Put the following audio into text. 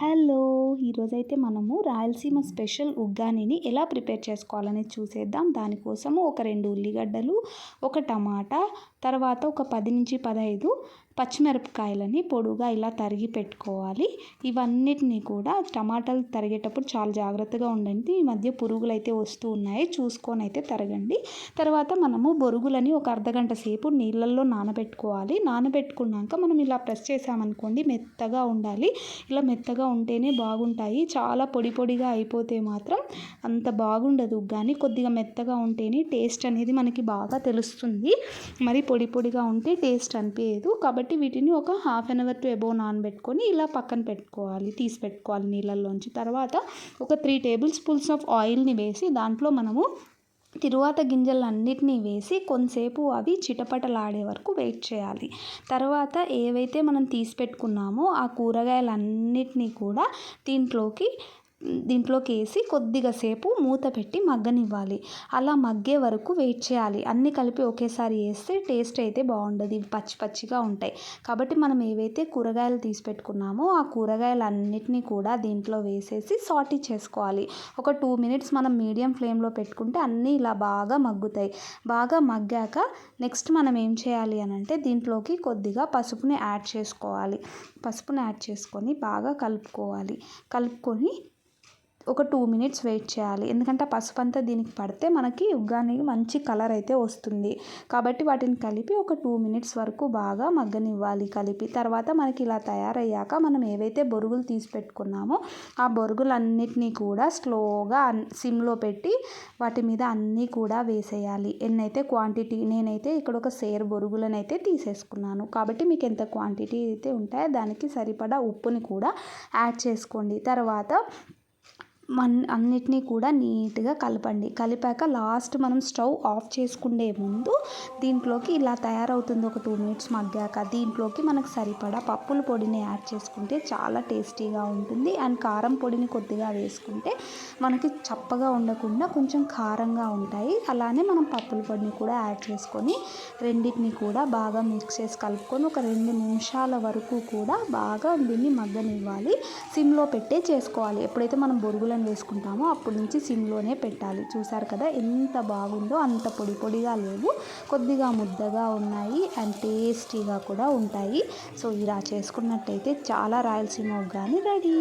Hello ఈరోజైతే మనము Rayalaseema special ఉగ్గానిని ఎలా ప్రిపేర్ చేసుకోవాలని చూసేద్దాం. దానికోసము ఒక రెండు ఉల్లిగడ్డలు ఒక టమాటా తర్వాత ఒక పది నుంచి పదహైదు పచ్చిమిరపకాయలని పొడుగా ఇలా తరిగి పెట్టుకోవాలి. ఇవన్నిటిని కూడా టమాటాలు తరిగేటప్పుడు చాలా జాగ్రత్తగా ఉండండి. ఈ మధ్య పురుగులు అయితే వస్తూ ఉన్నాయి. చూసుకొని అయితే తరగండి. తర్వాత మనము బొరుగులని ఒక అర్ధగంట సేపు నీళ్ళల్లో నానబెట్టుకోవాలి. నానబెట్టుకున్నాక మనం ఇలా ప్రెస్ చేసామనుకోండి మెత్తగా ఉండాలి. ఇలా మెత్తగా ఉంటేనే బాగుంటాయి. చాలా పొడి పొడిగా అయిపోతే మాత్రం అంత బాగుండదు. కానీ కొద్దిగా మెత్తగా ఉంటేనే టేస్ట్ అనేది మనకి బాగా తెలుస్తుంది. మరి పొడి పొడిగా ఉంటే టేస్ట్ అనిపించదు కాబట్టి కాబట్టి వీటిని ఒక half an hour to above నానబెట్టుకొని ఇలా పక్కన పెట్టుకోవాలి తీసి పెట్టుకోవాలి నీళ్ళల్లోంచి. తర్వాత ఒక త్రీ టేబుల్ స్పూన్స్ ఆఫ్ ఆయిల్ని వేసి దాంట్లో మనము తిరువాత గింజలన్నిటినీ వేసి కొంతసేపు అవి చిటపటలాడే వరకు వెయిట్ చేయాలి. తర్వాత ఏవైతే మనం తీసి పెట్టుకున్నామో ఆ కూరగాయలన్నిటినీ కూడా దీంట్లోకి దీంట్లోకి వేసి కొద్దిగా సేపు మూత పెట్టి మగ్గనివ్వాలి. అలా మగ్గే వరకు వెయిట్ చేయాలి. అన్నీ కలిపి ఒకేసారి వేస్తే టేస్ట్ అయితే బాగుండదు. ఇవి పచ్చి పచ్చిగా ఉంటాయి. కాబట్టి మనం ఏవైతే కూరగాయలు తీసి పెట్టుకున్నామో ఆ కూరగాయలన్నిటినీ కూడా దీంట్లో వేసేసి సాటీ చేసుకోవాలి. ఒక టూ మినిట్స్ మనం మీడియం ఫ్లేమ్లో పెట్టుకుంటే అన్నీ ఇలా బాగా మగ్గుతాయి. బాగా మగ్గాక నెక్స్ట్ మనం ఏం చేయాలి అని అంటే దీంట్లోకి కొద్దిగా పసుపుని యాడ్ చేసుకోవాలి. పసుపుని యాడ్ చేసుకొని బాగా కలుపుకోవాలి. కలుపుకొని ఒక టూ మినిట్స్ వెయిట్ చేయాలి. ఎందుకంటే ఆ పసుపు అంతా దీనికి పడితే మనకి ఉగ్గానికి మంచి కలర్ అయితే వస్తుంది. కాబట్టి వాటిని కలిపి ఒక టూ మినిట్స్ వరకు బాగా మగ్గనివ్వాలి. కలిపి తర్వాత మనకి ఇలా తయారయ్యాక మనం ఏవైతే బొరుగులు తీసి పెట్టుకున్నామో ఆ బొరుగులన్నిటినీ కూడా స్లోగా సిమ్లో పెట్టి వాటి మీద అన్నీ కూడా వేసేయాలి. ఎన్నైతే క్వాంటిటీ నేనైతే ఇక్కడ ఒక సేర్ బొరుగులను అయితే తీసేసుకున్నాను. కాబట్టి మీకు ఎంత క్వాంటిటీ అయితే ఉంటాయో దానికి సరిపడా ఉప్పుని కూడా యాడ్ చేసుకోండి. తర్వాత మన్ అన్నిటినీ కూడా నీట్గా కలపండి. కలిపాక లాస్ట్ మనం స్టవ్ ఆఫ్ చేసుకునే ముందు దీంట్లోకి ఇలా తయారవుతుంది ఒక టూ మినిట్స్ మగ్గాక దీంట్లోకి మనకు సరిపడా పప్పుల పొడిని యాడ్ చేసుకుంటే చాలా టేస్టీగా ఉంటుంది. అండ్ కారం పొడిని కొద్దిగా వేసుకుంటే మనకి చప్పగా ఉండకుండా కొంచెం కారంగా ఉంటాయి. అలానే మనం పప్పుల పొడిని కూడా యాడ్ చేసుకొని రెండింటిని కూడా బాగా మిక్స్ చేసి కలుపుకొని ఒక రెండు నిమిషాల వరకు కూడా బాగా దీన్ని మగ్గనివ్వాలి. సిమ్లో పెట్టే చేసుకోవాలి. ఎప్పుడైతే మనం బొరుగుల చికెన్ వేసుకుంటామో అప్పటి నుంచి సిమ్లోనే పెట్టాలి. చూసారు కదా ఎంత బాగుందో అంత పొడి పొడిగా లేవు. కొద్దిగా ముద్దగా ఉన్నాయి అండ్ టేస్టీగా కూడా ఉంటాయి. సో ఇలా చేసుకున్నట్టయితే చాలా రాయలసీమ ఉగ్గాని రెడీ.